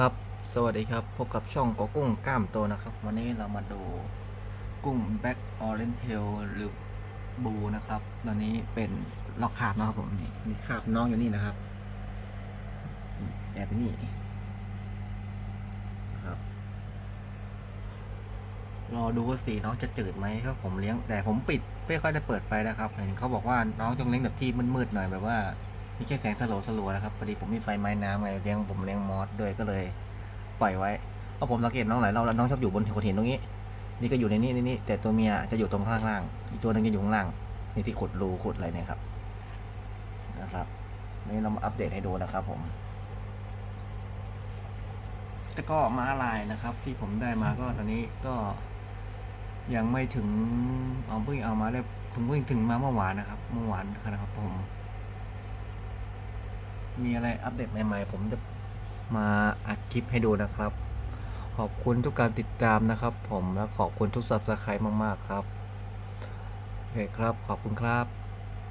ครับ สวัสดีครับ พบกับช่องกอกุ้งกล้ามโตนะครับ วันนี้เรามาดูกุ้งแบ็กออเรนเทลหรือบูนะครับ ตอนนี้เป็นล็อกคาบนะครับผมนี่นี่คาบน้องอยู่นี่นะครับ แอบไปนี่ครับ รอดูว่าสีน้องจะจืดไหมครับผมเลี้ยง แต่ผมปิดไม่ค่อยได้เปิดไฟนะครับ เห็นเขาบอกว่าน้องต้องเลี้ยงแบบที่มืดๆหน่อยแบบว่า ไม่ใช่แสงสลัวสลัวๆนะครับพอดีผมมีไฟไม้น้ำไงเลี้ยงผมเลี้ยงมอสด้วยก็เลย ปล่อยไว้เพราะผมสังเกตน้องหลายรอบแล้วน้องชอบอยู่บนโขดหินตรงนี้ นี่ก็อยู่ในนี้นี่นี่แต่ตัวเมียจะอยู่ตรงข้างล่าง อีกตัวนึงจะอยู่ข้างล่างนี่ที่ขุดรูขุดอะไรเนี่ยครับ นะครับนี่เรามาอัปเดตให้ดูนะครับผมแต่ก็ม้าลายนะครับ ที่ผมได้มาก็ตอนนี้ก็ยังไม่ถึงเอาเพิ่งเอามาได้เพิ่งเพิ่งถึงมาเมื่อวานนะครับ เมื่อวานนะครับผม มีอะไรอัปเดตใหม่ๆ ผมจะมาอัดคลิปให้ดูนะครับ ขอบคุณทุกการติดตามนะครับ ผมและขอบคุณทุกสับสไครต์มากๆครับโอเคครับ ขอบคุณครับ